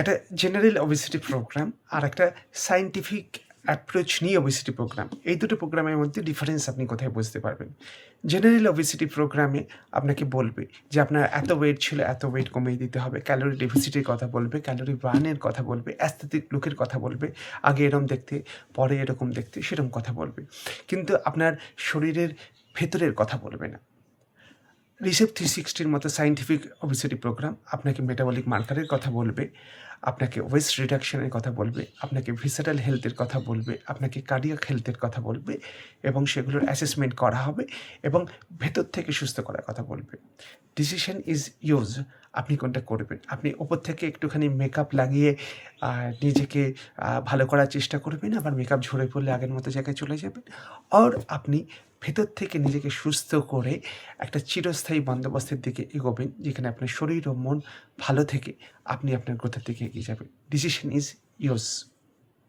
একটা general obesity program আর একটা সায়েন্টিফিক অ্যাপ্রোচ নিয়ে ওবেসিটি প্রোগ্রাম এই দুটো প্রোগ্রামের মধ্যে ডিফারেন্স আপনি কোথায় বুঝতে পারবেন? জেনারেল ওবেসিটি প্রোগ্রামে আপনাকে বলবে যে আপনার এত ওয়েট ছিল, এত ওয়েট কমিয়ে দিতে হবে ক্যালোরি ডেফিসিটের কথা বলবে ক্যালোরি বার্নের কথা বলবে অ্যাস্থেটিক লুকের কথা বলবে, আগে এরকম দেখতে, পরে এরকম দেখতে সেরকম কথা বলবে। কিন্তু আপনার শরীরের ভেতরের কথা বলবে না। রিসেপ থ্রি সিক্সটির মতো সাইন্টিফিক ওবেসিটি প্রোগ্রাম আপনাকে মেটাবলিক মার্কারের কথা বলবে, আপনাকে ওয়েস্ট রিডাকশনের কথা বলবে, আপনাকে ভিসারাল হেলথের কথা বলবে, আপনাকে কার্ডিয়াক হেলথের কথা বলবে এবং সেগুলোর অ্যাসেসমেন্ট করা হবে এবং ভেতর থেকে সুস্থ করার কথা বলবে। ডিসিশন ইজ ইউজ আপনি কোনটা করবেন? আপনি ওপর থেকে একটুখানি মেকআপ লাগিয়ে নিজেকে ভালো করার চেষ্টা করবেন, আবার মেকআপ ঝরে পড়লে আগের মতো জায়গায় চলে যাবেন। আর আপনি ভেতর থেকে নিজেকে সুস্থ করে একটা চিরস্থায়ী বন্দোবস্তের দিকে এগোবেন, যেখানে আপনার শরীর ও মন ভালো থেকে আপনি আপনার গ্রোথের দিকে এগিয়ে যাবেন। Decision is yours